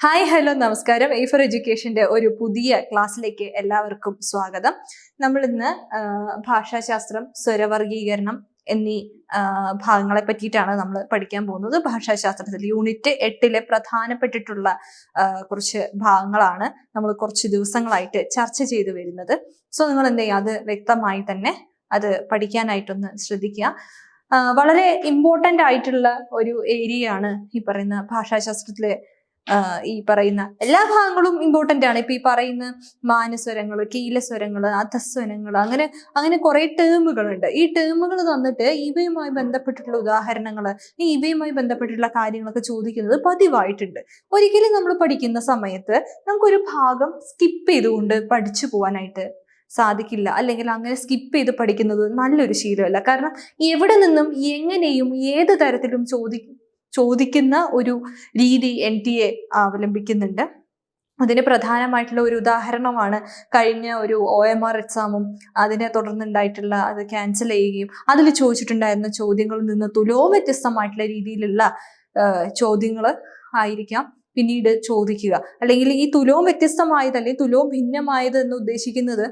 Hi hello നമസ്കാരം. A four എഡ്യൂക്കേഷന്റെ ഒരു പുതിയ ക്ലാസ്സിലേക്ക് എല്ലാവർക്കും സ്വാഗതം. നമ്മൾ ഇന്ന് ഭാഷാശാസ്ത്രം സ്വരവർഗീകരണം എന്നീ ഭാഗങ്ങളെ പറ്റിയിട്ടാണ് നമ്മൾ പഠിക്കാൻ പോകുന്നത്. ഭാഷാശാസ്ത്രത്തിൽ യൂണിറ്റ് എട്ടിലെ പ്രധാനപ്പെട്ടിട്ടുള്ള കുറച്ച് ഭാഗങ്ങളാണ് നമ്മൾ കുറച്ച് ദിവസങ്ങളായിട്ട് ചർച്ച ചെയ്തു വരുന്നത്. സോ നിങ്ങൾ എന്ത് ചെയ്യുക? അത് വ്യക്തമായി തന്നെ അത് പഠിക്കാനായിട്ടൊന്ന് ശ്രദ്ധിക്കുക. വളരെ ഇമ്പോർട്ടന്റ് ആയിട്ടുള്ള ഒരു ഏരിയയാണ് ഈ പറയുന്ന ഭാഷാശാസ്ത്രത്തിലെ ഈ പറയുന്ന എല്ലാ ഭാഗങ്ങളും ഇമ്പോർട്ടന്റ് ആണ്. ഇപ്പൊ ഈ പറയുന്ന മാനസ്വരങ്ങൾ കീലസ്വരങ്ങൾ അധസ്വരങ്ങൾ അങ്ങനെ അങ്ങനെ കുറെ ടേമുകളുണ്ട് ഈ ടേമുകൾ തന്നിട്ട് ഇവയുമായി ബന്ധപ്പെട്ടിട്ടുള്ള ഉദാഹരണങ്ങൾ ഇവയുമായി ബന്ധപ്പെട്ടിട്ടുള്ള കാര്യങ്ങളൊക്കെ ചോദിക്കുന്നത് പതിവായിട്ടുണ്ട്. ഒരിക്കലും നമ്മൾ പഠിക്കുന്ന സമയത്ത് നമുക്കൊരു ഭാഗം സ്കിപ്പ് ചെയ്തുകൊണ്ട് പഠിച്ചു പോകാനായിട്ട് സാധിക്കില്ല. അല്ലെങ്കിൽ അങ്ങനെ സ്കിപ്പ് ചെയ്ത് പഠിക്കുന്നത് നല്ലൊരു ശീലമല്ല. കാരണം എവിടെ നിന്നും എങ്ങനെയും ഏത് തരത്തിലും ചോദി ചോദിക്കുന്ന ഒരു രീതി എൻ ടി എ അവലംബിക്കുന്നുണ്ട്. അതിന് പ്രധാനമായിട്ടുള്ള ഒരു ഉദാഹരണമാണ് കഴിഞ്ഞ ഒരു ഒ എം ആർ എക്സാമും അതിനെ തുടർന്നുണ്ടായിട്ടുള്ള അത് ക്യാൻസൽ ചെയ്യുകയും അതിൽ ചോദിച്ചിട്ടുണ്ടായിരുന്ന ചോദ്യങ്ങളിൽ നിന്ന് തുലവും വ്യത്യസ്തമായിട്ടുള്ള രീതിയിലുള്ള ചോദ്യങ്ങൾ ആയിരിക്കാം പിന്നീട് ചോദിക്കുക. അല്ലെങ്കിൽ ഈ തുലവും വ്യത്യസ്തമായത് അല്ലെങ്കിൽ തുലവും ഭിന്നമായത് എന്ന് ഉദ്ദേശിക്കുന്നത്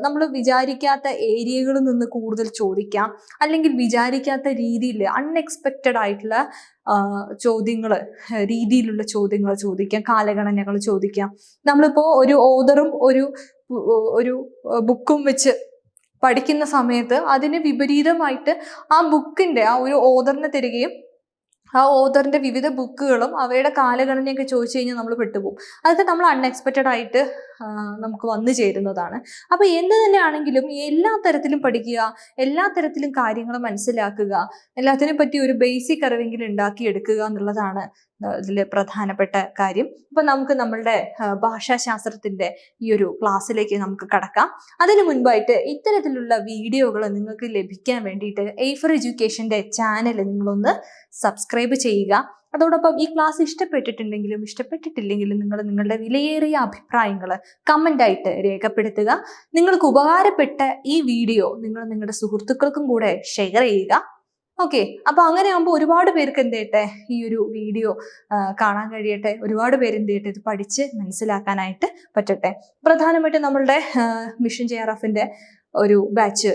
നമ്മൾ വിചാരിക്കാത്ത ഏരിയകളിൽ നിന്ന് കൂടുതൽ ചോദിക്കാം. അല്ലെങ്കിൽ വിചാരിക്കാത്ത രീതിയിൽ അൺഎക്സ്പെക്റ്റഡ് ആയിട്ടുള്ള ചോദ്യങ്ങൾ രീതിയിലുള്ള ചോദ്യങ്ങൾ ചോദിക്കാം കാലഗണനകൾ ചോദിക്കാം. നമ്മളിപ്പോൾ ഒരു ഓതറും ഒരു ഒരു ബുക്കും വെച്ച് പഠിക്കുന്ന സമയത്ത് അതിന് വിപരീതമായിട്ട് ആ ബുക്കിന്റെ ആ ഒരു ഓതറിനെ തരികയും ആ ഓതറിന്റെ വിവിധ ബുക്കുകളും അവയുടെ കാലഗണനയൊക്കെ ചോദിച്ചു കഴിഞ്ഞാൽ നമ്മൾ പെട്ടുപോകും. അതൊക്കെ നമ്മൾ അൺഎക്സ്പെക്റ്റഡ് ആയിട്ട് നമുക്ക് വന്നു ചേരുന്നതാണ്. അപ്പൊ എന്ത് തന്നെയാണെങ്കിലും എല്ലാ തരത്തിലും പഠിക്കുക എല്ലാ തരത്തിലും കാര്യങ്ങൾ മനസ്സിലാക്കുക എല്ലാത്തിനെ പറ്റി ഒരു ബേസിക് അറിവെങ്കിലും ഉണ്ടാക്കിയെടുക്കുക എന്നുള്ളതാണ് ഇതിൽ പ്രധാനപ്പെട്ട കാര്യം. അപ്പൊ നമുക്ക് നമ്മളുടെ ഭാഷാശാസ്ത്രത്തിന്റെ ഈ ഒരു ക്ലാസ്സിലേക്ക് നമുക്ക് കടക്കാം. അതിനു മുൻപായിട്ട് ഇത്തരത്തിലുള്ള വീഡിയോകൾ നിങ്ങൾക്ക് ലഭിക്കാൻ വേണ്ടിയിട്ട് എയ്ഫർ എഡ്യൂക്കേഷന്റെ ചാനൽ നിങ്ങളൊന്ന് സബ്സ്ക്രൈബ് ചെയ്യുക. അതോടൊപ്പം ഈ ക്ലാസ് ഇഷ്ടപ്പെട്ടിട്ടുണ്ടെങ്കിലും ഇഷ്ടപ്പെട്ടിട്ടില്ലെങ്കിലും നിങ്ങൾ നിങ്ങളുടെ വിലയേറിയ അഭിപ്രായങ്ങൾ കമന്റായിട്ട് രേഖപ്പെടുത്തുക. നിങ്ങൾക്ക് ഉപകാരപ്പെട്ട ഈ വീഡിയോ നിങ്ങൾ നിങ്ങളുടെ സുഹൃത്തുക്കൾക്കും കൂടെ ഷെയർ ചെയ്യുക. ഓക്കെ അപ്പൊ അങ്ങനെ ആകുമ്പോൾ ഒരുപാട് പേർക്ക് എന്ത് ചെയ്യട്ടെ? ഈ ഒരു വീഡിയോ കാണാൻ കഴിയട്ടെ. ഒരുപാട് പേര് എന്ത് ചെയ്യട്ടെ? ഇത് പഠിച്ച് മനസ്സിലാക്കാനായിട്ട് പറ്റട്ടെ. പ്രധാനമായിട്ടും നമ്മളുടെ മിഷൻ ജെ ആർ എഫിന്റെ ഒരു ബാച്ച്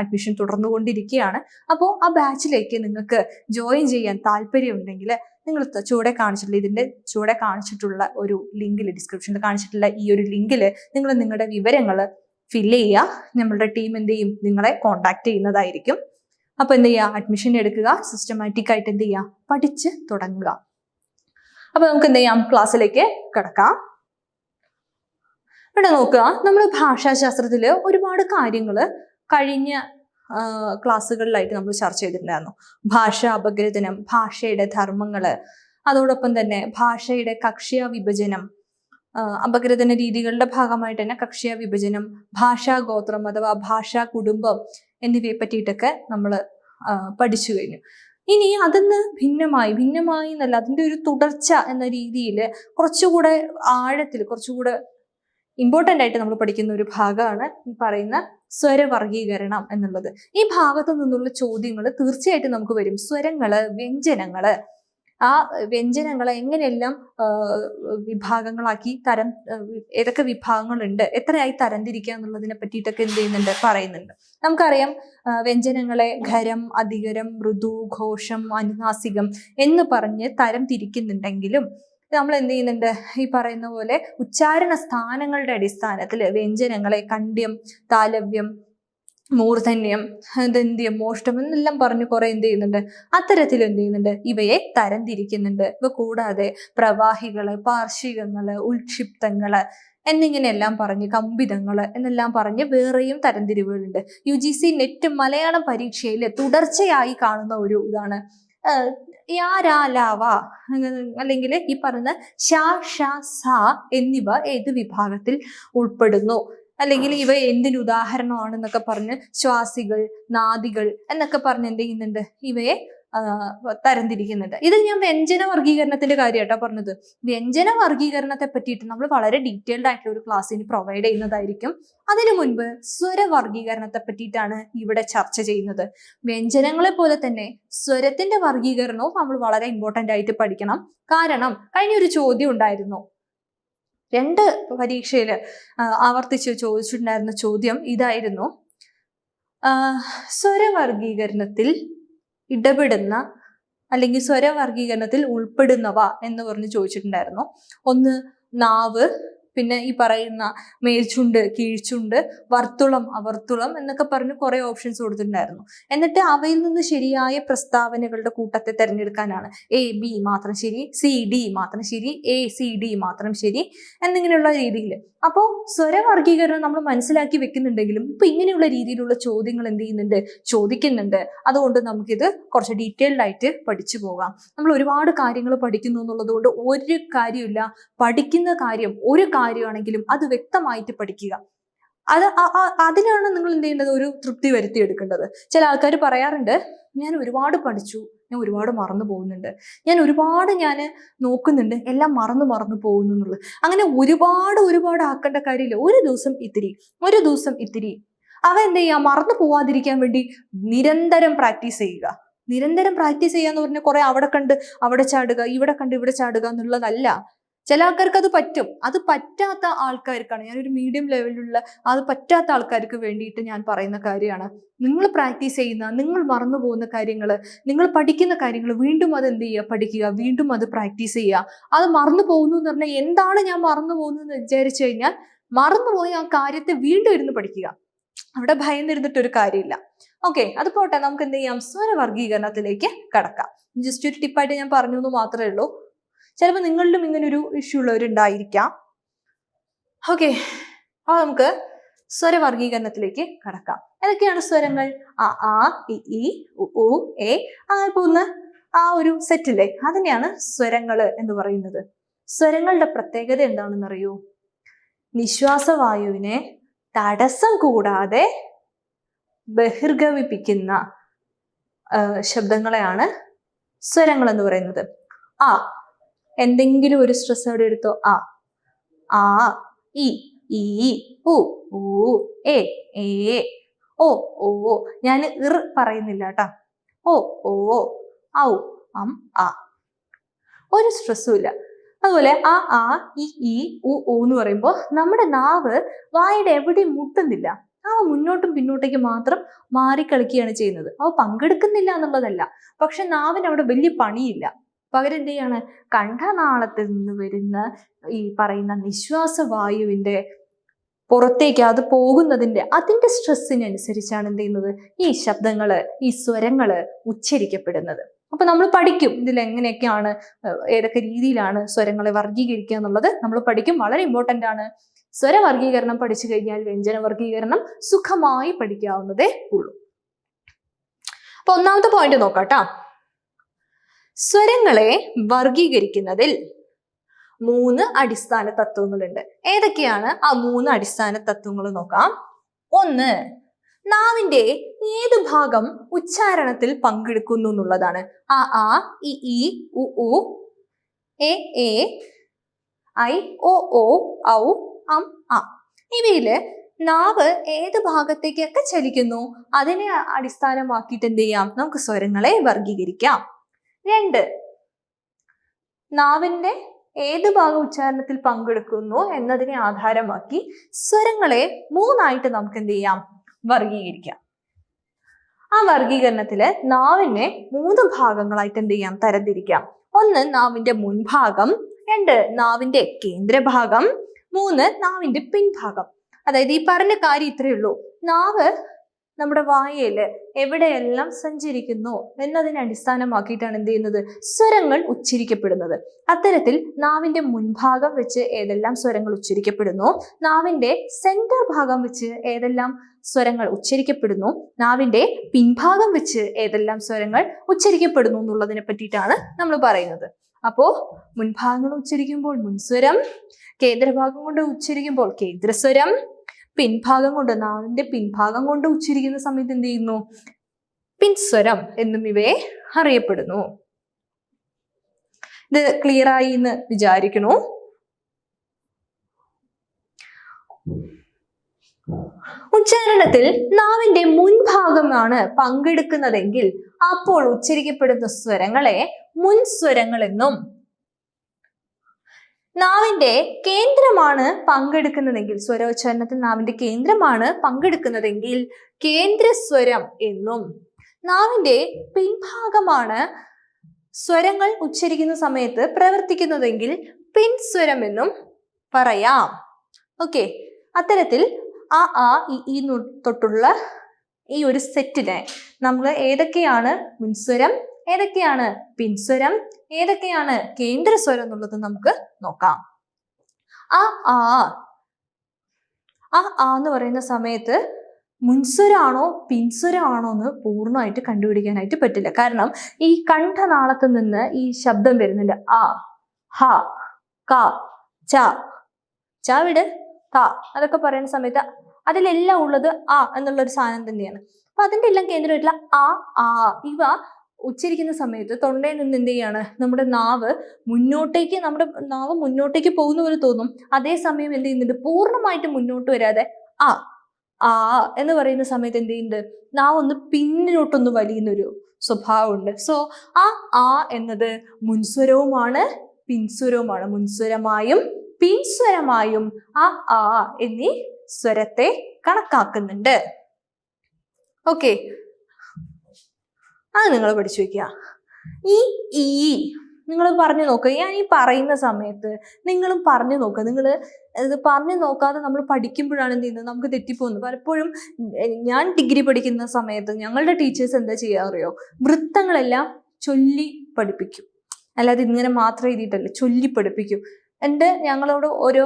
അഡ്മിഷൻ തുടർന്നുകൊണ്ടിരിക്കുകയാണ്. അപ്പോൾ ആ ബാച്ചിലേക്ക് നിങ്ങൾക്ക് ജോയിൻ ചെയ്യാൻ താല്പര്യമുണ്ടെങ്കിൽ നിങ്ങൾ ചുവടെ കാണിച്ചിട്ടുള്ള ഇതിന്റെ ചുവടെ കാണിച്ചിട്ടുള്ള ഒരു ലിങ്കിൽ ഡിസ്ക്രിപ്ഷനിൽ കാണിച്ചിട്ടുള്ള ഈ ഒരു ലിങ്കിൽ നിങ്ങൾ നിങ്ങളുടെ വിവരങ്ങൾ ഫില്ല് ചെയ്യുക. നമ്മളുടെ ടീം എന്ത് ചെയ്യും? നിങ്ങളെ കോണ്ടാക്ട് ചെയ്യുന്നതായിരിക്കും. അപ്പോൾ എന്ത് ചെയ്യുക? അഡ്മിഷൻ എടുക്കുക. സിസ്റ്റമാറ്റിക് ആയിട്ട് എന്ത് ചെയ്യുക? പഠിച്ച് തുടങ്ങുക. അപ്പൊ നമുക്ക് എന്ത് ചെയ്യാം? ക്ലാസ്സിലേക്ക് കിടക്കാം. ഇവിടെ നോക്കുക. നമ്മൾ ഭാഷാശാസ്ത്രത്തിൽ ഒരുപാട് കാര്യങ്ങൾ കഴിഞ്ഞ ക്ലാസ്സുകളിലായിട്ട് നമ്മൾ ചർച്ച ചെയ്തിട്ടുണ്ടായിരുന്നു. ഭാഷ അപഗ്രഥനം ഭാഷയുടെ ധർമ്മങ്ങൾ അതോടൊപ്പം തന്നെ ഭാഷയുടെ കക്ഷിയ വിഭജനം അപഗ്രഥന രീതികളുടെ ഭാഗമായിട്ട് തന്നെ കക്ഷിയ വിഭജനം ഭാഷാ ഗോത്രം അഥവാ ഭാഷാ കുടുംബം എന്നിവയെ പറ്റിയിട്ടൊക്കെ നമ്മൾ പഠിച്ചു കഴിഞ്ഞു. ഇനി അതിന്ന് ഭിന്നമായി ഭിന്നമായി എന്നല്ല അതിന്റെ ഒരു തുടർച്ച എന്ന രീതിയിൽ കുറച്ചുകൂടെ ആഴത്തിൽ കുറച്ചുകൂടെ ഇമ്പോർട്ടന്റ് ആയിട്ട് നമ്മൾ പഠിക്കുന്ന ഒരു ഭാഗമാണ് ഈ പറയുന്ന സ്വരവർഗീകരണം എന്നുള്ളത്. ഈ ഭാഗത്തു നിന്നുള്ള ചോദ്യങ്ങൾ തീർച്ചയായിട്ടും നമുക്ക് വരും. സ്വരങ്ങൾ വ്യഞ്ജനങ്ങൾ. ആ വ്യഞ്ജനങ്ങളെ എങ്ങനെയെല്ലാം വിഭാഗങ്ങളാക്കി തരം ഏതൊക്കെ വിഭാഗങ്ങളുണ്ട് എത്രയായി തരംതിരിക്കുക എന്നുള്ളതിനെ പറ്റിയിട്ടൊക്കെ എന്ത് ചെയ്യുന്നുണ്ട് പറയുന്നുണ്ട്. നമുക്കറിയാം വ്യഞ്ജനങ്ങളെ ഖരം അധികരം മൃദു ഘോഷം അനുനാസികം എന്ന് പറഞ്ഞ് തരം തിരിക്കുന്നുണ്ടെങ്കിലും നമ്മൾ എന്ത് ചെയ്യുന്നുണ്ട്? ഈ പറയുന്ന പോലെ ഉച്ചാരണ സ്ഥാനങ്ങളുടെ അടിസ്ഥാനത്തിൽ വ്യഞ്ജനങ്ങളെ കണ്ട്യം താലവ്യം മൂർധന്യം ദന്ത്യം മോഷ്ടം എന്നെല്ലാം പറഞ്ഞ് കുറെ എന്ത് ചെയ്യുന്നുണ്ട്? അത്തരത്തിൽ എന്ത് ചെയ്യുന്നുണ്ട്? ഇവയെ തരംതിരിക്കുന്നുണ്ട്. ഇവ കൂടാതെ പ്രവാഹികൾ പാർശ്വികങ്ങൾ ഉൾക്ഷിപ്തങ്ങൾ എന്നിങ്ങനെയെല്ലാം പറഞ്ഞ് കമ്പിതങ്ങൾ എന്നെല്ലാം പറഞ്ഞ് വേറെയും തരംതിരിവുകളുണ്ട്. U G C NET Malayalam പരീക്ഷയിൽ തുടർച്ചയായി കാണുന്ന ഒരു ഇതാണ്. ആഹ് യാ രാ ലാ വാ അല്ലെങ്കിൽ ഈ പറയുന്ന ഷാ ഷ സ എന്നിവ ഏത് വിഭാഗത്തിൽ ഉൾപ്പെടുന്നു? അല്ലെങ്കിൽ ഇവ എന്തിന് ഉദാഹരണമാണെന്നൊക്കെ പറഞ്ഞ് ശ്വാസികൾ നാദികൾ എന്നൊക്കെ പറഞ്ഞ് എന്ത് ചെയ്യുന്നുണ്ട്? ഇവയെ തരംതിരിക്കുന്നുണ്ട് ഇത് ഞാൻ വ്യഞ്ജന വർഗീകരണത്തിന്റെ കാര്യമായിട്ടാ പറഞ്ഞത്. വ്യഞ്ജന വർഗീകരണത്തെ പറ്റിയിട്ട് നമ്മൾ വളരെ ഡീറ്റെയിൽഡ് ആയിട്ടുള്ള ഒരു ക്ലാസ് ഇനി പ്രൊവൈഡ് ചെയ്യുന്നതായിരിക്കും. അതിനു മുൻപ് സ്വര വർഗീകരണത്തെ പറ്റിയിട്ടാണ് ഇവിടെ ചർച്ച ചെയ്യുന്നത്. വ്യഞ്ജനങ്ങളെ പോലെ തന്നെ സ്വരത്തിന്റെ വർഗീകരണവും നമ്മൾ വളരെ ഇമ്പോർട്ടന്റ് ആയിട്ട് പഠിക്കണം. കാരണം കഴിഞ്ഞ ഒരു ചോദ്യം ഉണ്ടായിരുന്നു. രണ്ട് പരീക്ഷയിൽ ആവർത്തിച്ച് ചോദിച്ചിട്ടുണ്ടായിരുന്ന ചോദ്യം ഇതായിരുന്നു. സ്വരവർഗീകരണത്തിൽ ഇടപെടുന്ന അല്ലെങ്കിൽ സ്വരവർഗീകരണത്തിൽ ഉൾപ്പെടുന്നവ എന്ന് പറഞ്ഞ് ചോദിച്ചിട്ടുണ്ടായിരുന്നു. ഒന്ന് നാവ് പിന്നെ ഈ പറയുന്ന മേൽച്ചുണ്ട് കീഴ്ചുണ്ട് വർത്തുളം അവർത്തുളം എന്നൊക്കെ പറഞ്ഞ് കുറെ ഓപ്ഷൻസ് കൊടുത്തിട്ടുണ്ടായിരുന്നു. എന്നിട്ട് അവയിൽ നിന്ന് ശരിയായ പ്രസ്താവനകളുടെ കൂട്ടത്തെ തിരഞ്ഞെടുക്കാനാണ് എ ബി മാത്രം ശരി സി ഡി മാത്രം ശരി എ സി ഡി മാത്രം ശരി എന്നിങ്ങനെയുള്ള രീതിയിൽ. അപ്പോൾ സ്വരവർഗീകരണം നമ്മൾ മനസ്സിലാക്കി വെക്കുന്നുണ്ടെങ്കിലും ഇപ്പൊ ഇങ്ങനെയുള്ള രീതിയിലുള്ള ചോദ്യങ്ങൾ എന്ത് ചെയ്യുന്നുണ്ട്? ചോദിക്കുന്നുണ്ട്. അതുകൊണ്ട് നമുക്കിത് കുറച്ച് ഡീറ്റെയിൽഡ് ആയിട്ട് പഠിച്ചു പോകാം. നമ്മൾ ഒരുപാട് കാര്യങ്ങൾ പഠിക്കുന്നു എന്നുള്ളത് കൊണ്ട് ഒരു കാര്യമില്ല പഠിക്കുന്ന കാര്യം ഒരു കാര്യമാണെങ്കിലും അത് വ്യക്തമായിട്ട് പഠിക്കുക. അത് അതിനാണ് നിങ്ങൾ എന്ത് ചെയ്യേണ്ടത്? ഒരു തൃപ്തി വരുത്തിയെടുക്കേണ്ടത്. ചില ആൾക്കാർ പറയാറുണ്ട് ഞാൻ ഒരുപാട് പഠിച്ചു ഞാൻ ഒരുപാട് മറന്നു പോകുന്നുണ്ട്. ഞാൻ ഒരുപാട് ഞാൻ നോക്കുന്നുണ്ട് എല്ലാം മറന്നു മറന്നു പോകുന്നു എന്നുള്ളത്. അങ്ങനെ ഒരുപാട് ഒരുപാട് ആക്കേണ്ട കാര്യമില്ല. ഒരു ദിവസം ഇത്തിരി ഒരു ദിവസം ഇത്തിരി. അവ എന്ത് ചെയ്യുക? മറന്നു പോവാതിരിക്കാൻ വേണ്ടി നിരന്തരം പ്രാക്ടീസ് ചെയ്യുക. നിരന്തരം പ്രാക്ടീസ് ചെയ്യുക എന്ന് പറഞ്ഞാൽ കുറെ അവിടെ കണ്ട് അവിടെ ചാടുക ഇവിടെ കണ്ട് ഇവിടെ ചാടുക എന്നുള്ളതല്ല. ചില ആൾക്കാർക്ക് അത് പറ്റും. അത് പറ്റാത്ത ആൾക്കാർക്കാണ്. ഞാനൊരു മീഡിയം ലെവലിലുള്ള അത് പറ്റാത്ത ആൾക്കാർക്ക് വേണ്ടിയിട്ട് ഞാൻ പറയുന്ന കാര്യമാണ്. നിങ്ങൾ പ്രാക്ടീസ് ചെയ്യുന്ന നിങ്ങൾ മറന്നു പോകുന്ന കാര്യങ്ങൾ നിങ്ങൾ പഠിക്കുന്ന കാര്യങ്ങൾ വീണ്ടും അത് എന്ത് ചെയ്യുക? പഠിക്കുക. വീണ്ടും അത് പ്രാക്ടീസ് ചെയ്യുക. അത് മറന്നു പോകുന്നു എന്ന് പറഞ്ഞാൽ എന്താണ് ഞാൻ മറന്നു പോകുന്നതെന്ന് വിചാരിച്ചു കഴിഞ്ഞാൽ മറന്നുപോയി ആ കാര്യത്തെ വീണ്ടും ഇരുന്ന് പഠിക്കുക. അവിടെ ഭയം ഒരു കാര്യമില്ല. ഓക്കെ അത് പോട്ടെ. നമുക്ക് എന്ത് ചെയ്യാം? സ്വരവർഗീകരണത്തിലേക്ക് കടക്കാം. ജസ്റ്റ് ഒരു ടിപ്പായിട്ട് ഞാൻ പറഞ്ഞു എന്ന് മാത്രമേ ഉള്ളൂ. ചിലപ്പോൾ നിങ്ങളിലും ഇങ്ങനെ ഒരു ഇഷ്യൂ ഉള്ളവരുണ്ടായിരിക്കാം. ഓക്കെ അപ്പോൾ നമുക്ക് സ്വരവർഗീകരണത്തിലേക്ക് കടക്കാം. ഏതൊക്കെയാണ് സ്വരങ്ങൾ? ആ ആ ഇ ഈ ഉ എ. അങ്ങനെ പോകുന്ന ആ ഒരു സെറ്റില്ലേ അതിനെയാണ് സ്വരങ്ങൾ എന്ന് പറയുന്നത്. സ്വരങ്ങളുടെ പ്രത്യേകത എന്താണെന്ന് അറിയൂ നിശ്വാസവായുവിനെ തടസ്സം കൂടാതെ ബഹിർഗമിപ്പിക്കുന്ന ശബ്ദങ്ങളെയാണ് സ്വരങ്ങൾ എന്ന് പറയുന്നത്. ആ എന്തെങ്കിലും ഒരു സ്ട്രെസ് അവിടെ എടുത്തോ. ആ ആ ഇ ഈ ഉ ഊ എ ഏ ഓ ഓ ഞാൻ ഇർ പറയുന്നില്ല കേട്ടോ. ഓ ഓ ഔ അം ആ ഒരു സ്ട്രെസ്സും ഇല്ല. അതുപോലെ ആ ആ ഇ ഈ ഉ എന്ന് പറയുമ്പോൾ നമ്മുടെ നാവ് വായുടെ എവിടെയും മുട്ടുന്നില്ല. അവ മുന്നോട്ടും പിന്നോട്ടേക്ക് മാത്രം മാറിക്കളിക്കുകയാണ് ചെയ്യുന്നത്. അവ പങ്കെടുക്കുന്നില്ല എന്നുള്ളതല്ല. പക്ഷെ നാവിന് അവിടെ വലിയ പണിയില്ല. പകരം ചെയ്യാണ് കണ്ഠനാളത്തിൽ നിന്ന് വരുന്ന ഈ പറയുന്ന നിശ്വാസ വായുവിന്റെ പുറത്തേക്ക് അത് പോകുന്നതിന്റെ അതിന്റെ സ്ട്രെസ്സിനനുസരിച്ചാണ് എന്ത് ചെയ്യുന്നത് ഈ ശബ്ദങ്ങൾ ഈ സ്വരങ്ങൾ ഉച്ചരിക്കപ്പെടുന്നത്. അപ്പൊ നമ്മൾ പഠിക്കും ഇതിൽ എങ്ങനെയൊക്കെയാണ് ഏതൊക്കെ രീതിയിലാണ് സ്വരങ്ങളെ വർഗീകരിക്കുക എന്നുള്ളത് നമ്മൾ പഠിക്കും. വളരെ ഇമ്പോർട്ടന്റ് ആണ്. സ്വരവർഗീകരണം പഠിച്ചു കഴിഞ്ഞാൽ വ്യഞ്ജന വർഗീകരണം സുഖമായി പഠിക്കാവുന്നതേ ഉള്ളൂ. അപ്പൊ ഒന്നാമത്തെ പോയിന്റ് നോക്കാട്ടാ. സ്വരങ്ങളെ വർഗീകരിക്കുന്നതിൽ മൂന്ന് അടിസ്ഥാന തത്വങ്ങളുണ്ട്. ഏതൊക്കെയാണ് ആ മൂന്ന് അടിസ്ഥാന തത്വങ്ങൾ നോക്കാം. ഒന്ന് നാവിന്റെ ഏത് ഭാഗം ഉച്ചാരണത്തിൽ പങ്കെടുക്കുന്നു എന്നുള്ളതാണ്. ആ ആ ഇ ഈ ഉ ഉ എ എ ഐ ഒ ഓ ഔ അം അ. ഇവയിൽ നാവ് ഏത് ഭാഗത്തേക്കൊക്കെ ചലിക്കുന്നു? അതിനെ അടിസ്ഥാനമാക്കിയിട്ട് എന്ത് ചെയ്യാം? നമുക്ക് സ്വരങ്ങളെ വർഗീകരിക്കാം രണ്ട്. നാവിന്റെ ഏത് ഭാഗം ഉച്ചാരണത്തിൽ പങ്കെടുക്കുന്നു എന്നതിനെ ആധാരമാക്കി സ്വരങ്ങളെ മൂന്നായിട്ട് നമുക്ക് എന്ത് ചെയ്യാം? വർഗീകരിക്കാം ആ വർഗീകരണത്തിൽ നാവിനെ മൂന്ന് ഭാഗങ്ങളായിട്ട് എന്ത് ചെയ്യാം? തരംതിരിക്കാം. ഒന്ന് നാവിന്റെ മുൻഭാഗം. രണ്ട് നാവിന്റെ കേന്ദ്രഭാഗം. മൂന്ന് നാവിന്റെ പിൻഭാഗം. അതായത് ഈ പറഞ്ഞ കാര്യം ഇത്രയേ ഉള്ളൂ. നാവ് നമ്മുടെ വായയിൽ എവിടെയെല്ലാം സഞ്ചരിക്കുന്നു എന്നതിനെ അടിസ്ഥാനമാക്കിയിട്ടാണ് എന്ത് ചെയ്യുന്നത്? സ്വരങ്ങൾ ഉച്ചരിക്കപ്പെടുന്നത്. അത്തരത്തിൽ നാവിന്റെ മുൻഭാഗം വെച്ച് ഏതെല്ലാം സ്വരങ്ങൾ ഉച്ചരിക്കപ്പെടുന്നു? നാവിന്റെ സെന്റർ ഭാഗം വെച്ച് ഏതെല്ലാം സ്വരങ്ങൾ ഉച്ചരിക്കപ്പെടുന്നു? നാവിന്റെ പിൻഭാഗം വെച്ച് ഏതെല്ലാം സ്വരങ്ങൾ ഉച്ചരിക്കപ്പെടുന്നു എന്നുള്ളതിനെ പറ്റിയിട്ടാണ് നമ്മൾ പറയുന്നത്. അപ്പോൾ മുൻഭാഗങ്ങൾ ഉച്ചരിക്കുമ്പോൾ മുൻസ്വരം കേന്ദ്രഭാഗം കൊണ്ട് ഉച്ചരിക്കുമ്പോൾ കേന്ദ്രസ്വരം പിൻഭാഗം കൊണ്ട് നാവിന്റെ പിൻഭാഗം കൊണ്ട് ഉച്ചരിക്കുന്ന സമയത്ത് എന്ത് ചെയ്യുന്നു? പിൻസ്വരം എന്നും ഇവയെ അറിയപ്പെടുന്നു. ഇത് ക്ലിയർ ആയി എന്ന് വിചാരിക്കുന്നു. ഉച്ചാരണത്തിൽ നാവിന്റെ മുൻഭാഗമാണ് പങ്കെടുക്കുന്നതെങ്കിൽ അപ്പോൾ ഉച്ചരിക്കപ്പെടുന്ന സ്വരങ്ങളെ മുൻസ്വരങ്ങൾ എന്നും നാവിന്റെ കേന്ദ്രമാണ് പങ്കെടുക്കുന്നതെങ്കിൽ സ്വരോച്ചാരണത്തിൽ നാവിന്റെ കേന്ദ്രമാണ് പങ്കെടുക്കുന്നതെങ്കിൽ കേന്ദ്രസ്വരം എന്നും. നാവിന്റെ പിൻഭാഗമാണ് സ്വരങ്ങൾ ഉച്ചരിക്കുന്ന സമയത്ത് പ്രവർത്തിക്കുന്നതെങ്കിൽ പിൻസ്വരം എന്നും പറയാം. ഓക്കെ അത്തരത്തിൽ ആ ആ ഈ തൊട്ടുള്ള ഈ ഒരു സെറ്റിനെ നമ്മൾ ഏതൊക്കെയാണ് മുൻസ്വരം ഏതൊക്കെയാണ് പിൻസ്വരം? ഏതൊക്കെയാണ് കേന്ദ്രസ്വരം എന്നുള്ളത് നമുക്ക് നോക്കാം. ആ ആ ആ ആ എന്ന് പറയുന്ന സമയത്ത് മുൻസ്വരാണോ പിൻസ്വരാണോ എന്ന് പൂർണമായിട്ട് കണ്ടുപിടിക്കാനായിട്ട് പറ്റില്ല. കാരണം ഈ കണ്ഠനാളത്ത് നിന്ന് ഈ ശബ്ദം വരുന്നുണ്ട്. ആ ഹ ക ച ച വിട് ത അതൊക്കെ പറയുന്ന സമയത്ത് അതിലെല്ലാം ഉള്ളത് ആ എന്നുള്ള ഒരു സാധനം തന്നെയാണ്. അപ്പൊ അതിന്റെ എല്ലാം കേന്ദ്രമായിട്ടുള്ള ആ ആ ഇവ ഉച്ചരിക്കുന്ന സമയത്ത് തൊണ്ടയിൽ നിന്ന് എന്ത് ചെയ്യാണ്? നമ്മുടെ നാവ് മുന്നോട്ടേക്ക് നമ്മുടെ നാവ് മുന്നോട്ടേക്ക് പോകുന്ന പോലെ തോന്നും. അതേസമയം എന്ത് ചെയ്യുന്നുണ്ട്? പൂർണമായിട്ട് മുന്നോട്ട് വരാതെ ആ ആ എന്ന് പറയുന്ന സമയത്ത് എന്ത് ചെയ്യുന്നുണ്ട്? നാവ് ഒന്ന് പിന്നിലോട്ടൊന്ന് വലിയുന്നൊരു സ്വഭാവമുണ്ട്. സോ ആ ആ എന്നത് മുൻസ്വരവുമാണ് പിൻസ്വരവുമാണ്. മുൻസ്വരമായും പിൻസ്വരമായും ആ ആ എന്നീ സ്വരത്തെ കണക്കാക്കുന്നുണ്ട്. ഓക്കെ അത് നിങ്ങൾ പഠിച്ചു വെക്കുക. ഈ ഈ നിങ്ങൾ പറഞ്ഞു നോക്കുക ഞാൻ ഈ പറയുന്ന സമയത്ത് നിങ്ങളും പറഞ്ഞു നോക്കുക നിങ്ങൾ ഇത് പറഞ്ഞു നോക്കാതെ നമ്മൾ പഠിക്കുമ്പോഴാണ് എന്ത് ചെയ്യുന്നത്? നമുക്ക് തെറ്റിപ്പോകുന്നത്. പലപ്പോഴും ഞാൻ ഡിഗ്രി പഠിക്കുന്ന സമയത്ത് ഞങ്ങളുടെ ടീച്ചേഴ്സ് എന്താ ചെയ്യാറിയോ വൃത്തങ്ങളെല്ലാം ചൊല്ലി പഠിപ്പിക്കും. അല്ലാതെ ഇങ്ങനെ മാത്രം എഴുതിയിട്ടല്ല ചൊല്ലി പഠിപ്പിക്കും. എന്റെ ഞങ്ങളോട് ഓരോ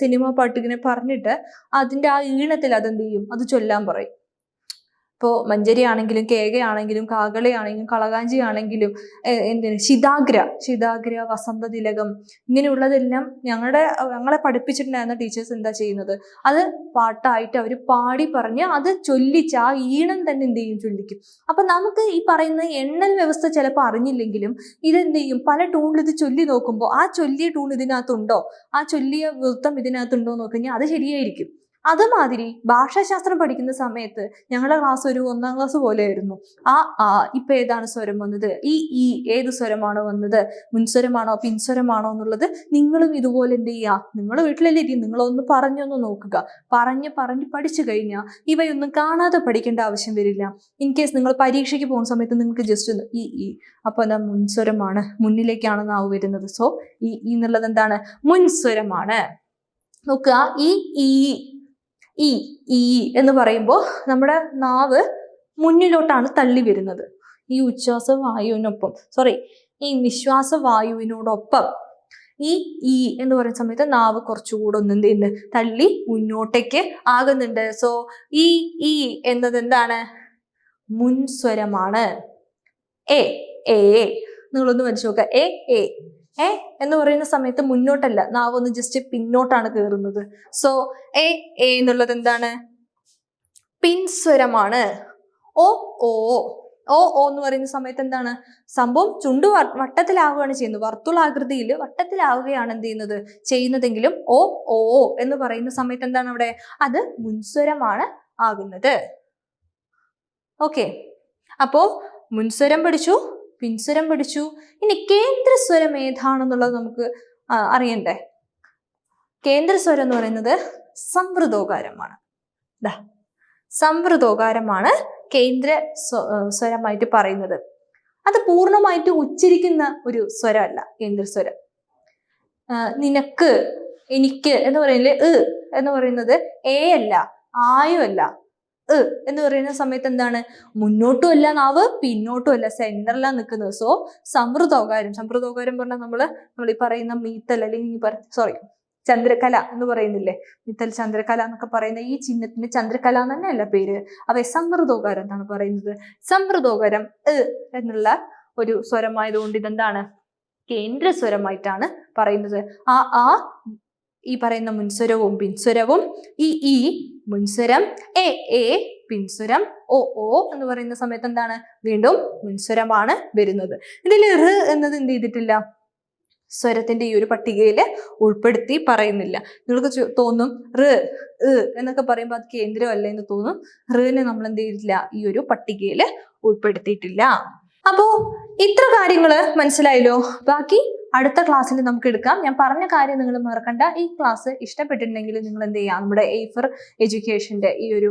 സിനിമ പാട്ട് ഇങ്ങനെ പറഞ്ഞിട്ട് അതിന്റെ ആ ഈണത്തിൽ അതെന്ത് ചെയ്യും? അത് ചൊല്ലാൻ പറയും. ഇപ്പോൾ മഞ്ചരി ആണെങ്കിലും കേകയാണെങ്കിലും കാകളയാണെങ്കിലും കളകാഞ്ചി ആണെങ്കിലും എന്തിന്? ശിതാഗ്ര ശിതാഗ്ര വസന്ത തിലകം ഇങ്ങനെയുള്ളതെല്ലാം ഞങ്ങളുടെ ഞങ്ങളെ പഠിപ്പിച്ചിട്ടുണ്ടായിരുന്ന ടീച്ചേഴ്സ് എന്താ ചെയ്യുന്നത്? അത് പാട്ടായിട്ട് അവർ പാടി പറഞ്ഞ് അത് ചൊല്ലിച്ച് ആ ഈണം തന്നെ എന്ത് ചെയ്യും? ചൊല്ലിക്കും. അപ്പൊ നമുക്ക് ഈ പറയുന്ന എണ്ണൽ വ്യവസ്ഥ ചിലപ്പോൾ അറിഞ്ഞില്ലെങ്കിലും ഇതെന്ത് ചെയ്യും? പല ടൂണിൽ ഇത് ചൊല്ലി നോക്കുമ്പോൾ ആ ചൊല്ലിയ ടൂൺ ഇതിനകത്തുണ്ടോ? ആ ചൊല്ലിയ വൃത്തം ഇതിനകത്തുണ്ടോ എന്ന് അത് ശരിയായിരിക്കും. അതുമാതിരി ഭാഷാശാസ്ത്രം പഠിക്കുന്ന സമയത്ത് ഞങ്ങളുടെ ക്ലാസ് ഒരു ഒന്നാം ക്ലാസ് പോലെയായിരുന്നു. ആ ആ ഇപ്പൊ ഏതാണ് സ്വരം വന്നത്? ഈ ഈ ഏത് സ്വരമാണോ വന്നത്? മുൻസ്വരമാണോ പിൻസ്വരമാണോ എന്നുള്ളത് നിങ്ങളും ഇതുപോലെ എന്ത് ചെയ്യുക? നിങ്ങൾ വീട്ടിലല്ലേ ഇരിക്കും നിങ്ങളൊന്ന് പറഞ്ഞൊന്ന് നോക്കുക. പറഞ്ഞ് പറഞ്ഞ് പഠിച്ചു കഴിഞ്ഞാൽ ഇവയൊന്നും കാണാതെ പഠിക്കേണ്ട ആവശ്യം വരില്ല. ഇൻ കേസ് നിങ്ങൾ പരീക്ഷയ്ക്ക് പോകുന്ന സമയത്ത് നിങ്ങൾക്ക് ജസ്റ്റ് ഒന്ന് ഈ ഈ അപ്പൊ എന്താ മുൻസ്വരമാണ് മുന്നിലേക്കാണ് നാവ് വരുന്നത്. സോ ഈ എന്നുള്ളത് എന്താണ്? മുൻസ്വരമാണ് നോക്കുക. ഈ ഈ ഈ ഈ എന്ന് പറയുമ്പോൾ നമ്മുടെ നാവ് മുന്നിലോട്ടാണ് തള്ളി വരുന്നത്. ഈ ഉച്ഛ്വാസ വായുവിനൊപ്പം സോറി ഈ നിശ്വാസ വായുവിനോടൊപ്പം ഈ ഈ എന്ന് പറയുന്ന സമയത്ത് നാവ് കുറച്ചുകൂടെ ഒന്ന് ചെയ്യുന്നുണ്ട് തള്ളി മുന്നോട്ടേക്ക് ആകുന്നുണ്ട്. സോ ഈ ഈ എന്നത് എന്താണ്? മുൻസ്വരമാണ്. എ എ നിങ്ങളൊന്ന് മനസ്സിലാക്കുക എ എ. എ എന്ന് പറയുന്ന സമയത്ത് മുന്നോട്ടല്ല. നാവ് ഒന്ന് ജസ്റ്റ് പിന്നോട്ടാണ് കയറുന്നത് സോ എ എ എന്നുള്ളത് എന്താണ്? പിൻസ്വരമാണ്. ഓ ഓ ഓ ഓ എന്ന് പറയുന്ന സമയത്ത് എന്താണ്? സംഭവം ചുണ്ടു വട്ടത്തിലാവുകയാണ് ചെയ്യുന്നത്. വർത്തുളാകൃതിയിൽ വട്ടത്തിലാവുകയാണ് എന്ത് ചെയ്യുന്നത്? ചെയ്യുന്നതെങ്കിലും ഓ ഓ എന്ന് പറയുന്ന സമയത്ത് എന്താണ് അവിടെ? അത് മുൻസ്വരമാണ് ആകുന്നത്. ഓക്കെ അപ്പോ മുൻസ്വരം പഠിച്ചു. പിൻസ്വരം പഠിച്ചു. ഇനി കേന്ദ്രസ്വരം ഏതാണെന്നുള്ളത് നമുക്ക് അറിയണ്ടേ? കേന്ദ്രസ്വരം എന്ന് പറയുന്നത് സംവൃതോകാരമാണ്. സംവൃതോകാരമാണ് കേന്ദ്ര സ്വരമായിട്ട് പറയുന്നത്. അത് പൂർണമായിട്ട് ഉച്ചരിക്കുന്ന ഒരു സ്വരമല്ല കേന്ദ്രസ്വരം സ്വരം. നിനക്ക് എനിക്ക് എന്ന് പറയുന്നത് എന്ന് പറയുന്നത് എ അല്ല ആയുമല്ല എന്ന് പറയുന്ന സമയത്ത് എന്താണ്? മുന്നോട്ടും അല്ല നാവ് പിന്നോട്ടും അല്ല സെന്ററിലാണ് നിൽക്കുന്നത് സോ സമൃദ്ധോകാരം സമൃദ്ധോകാരം പറഞ്ഞാൽ നമ്മൾ നമ്മൾ ഈ പറയുന്ന മീത്തൽ അല്ലെങ്കിൽ സോറി ചന്ദ്രകല എന്ന് പറയുന്നില്ലേ? മിത്തൽ ചന്ദ്രകല എന്നൊക്കെ പറയുന്ന ഈ ചിഹ്നത്തിന് ചന്ദ്രകല തന്നെയല്ല പേര്. അവയെ സമൃദ്ധോകാരം എന്നാണ് പറയുന്നത്. സമൃദ്ധോകാരം എന്നുള്ള ഒരു സ്വരമായതുകൊണ്ട് ഇതെന്താണ്? കേന്ദ്ര സ്വരമായിട്ടാണ് പറയുന്നത്. ആ ആ ഈ പറയുന്ന മുൻസ്വരവും പിൻസ്വരവും ഈ ഇ മുൻസ്വരം എ എ പിൻസ്വരം ഒ ഓ എന്ന് പറയുന്ന സമയത്ത് എന്താണ്? വീണ്ടും മുൻസ്വരമാണ് വരുന്നത്. ഇതിൽ ഋ എന്നത് എന്ത് ചെയ്തിട്ടില്ല? സ്വരത്തിന്റെ ഈ ഒരു പട്ടികയിൽ ഉൾപ്പെടുത്തി പറയുന്നില്ല. നിങ്ങൾക്ക് തോന്നും ഋ ഋ എന്നൊക്കെ പറയുമ്പോൾ അത് കേന്ദ്രമല്ല എന്ന് തോന്നും. ഋനെ നമ്മൾ എന്ത് ചെയ്തിട്ടില്ല? ഈ ഒരു പട്ടികയിൽ ഉൾപ്പെടുത്തിയിട്ടില്ല. അപ്പോ ഇത്ര കാര്യങ്ങൾ മനസ്സിലായല്ലോ. ബാക്കി അടുത്ത ക്ലാസ്സിൽ നമുക്ക് എടുക്കാം. ഞാൻ പറഞ്ഞ കാര്യം നിങ്ങൾ മറക്കണ്ട. ഈ ക്ലാസ് ഇഷ്ടപ്പെട്ടിട്ടുണ്ടെങ്കിൽ നിങ്ങൾ എന്ത് ചെയ്യുക നമ്മുടെ എയ്ഫർ എഡ്യൂക്കേഷന്റെ ഈ ഒരു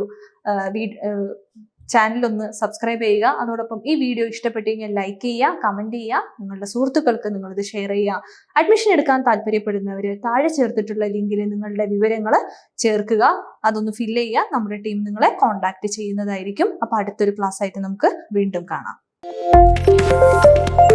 ചാനൽ ഒന്ന് സബ്സ്ക്രൈബ് ചെയ്യുക. അതോടൊപ്പം ഈ വീഡിയോ ഇഷ്ടപ്പെട്ടു കഴിഞ്ഞാൽ ലൈക്ക് ചെയ്യുക കമന്റ് ചെയ്യുക. നിങ്ങളുടെ സുഹൃത്തുക്കൾക്ക് നിങ്ങളിത് ഷെയർ ചെയ്യുക. അഡ്മിഷൻ എടുക്കാൻ താല്പര്യപ്പെടുന്നവർ താഴെ ചേർത്തിട്ടുള്ള ലിങ്കിൽ നിങ്ങളുടെ വിവരങ്ങൾ ചേർക്കുക. അതൊന്ന് ഫില്ല് ചെയ്യുക. നമ്മുടെ ടീം നിങ്ങളെ കോൺടാക്ട് ചെയ്യുന്നതായിരിക്കും. അപ്പോൾ അടുത്തൊരു ക്ലാസ് ആയിട്ട് നമുക്ക് വീണ്ടും കാണാം. Música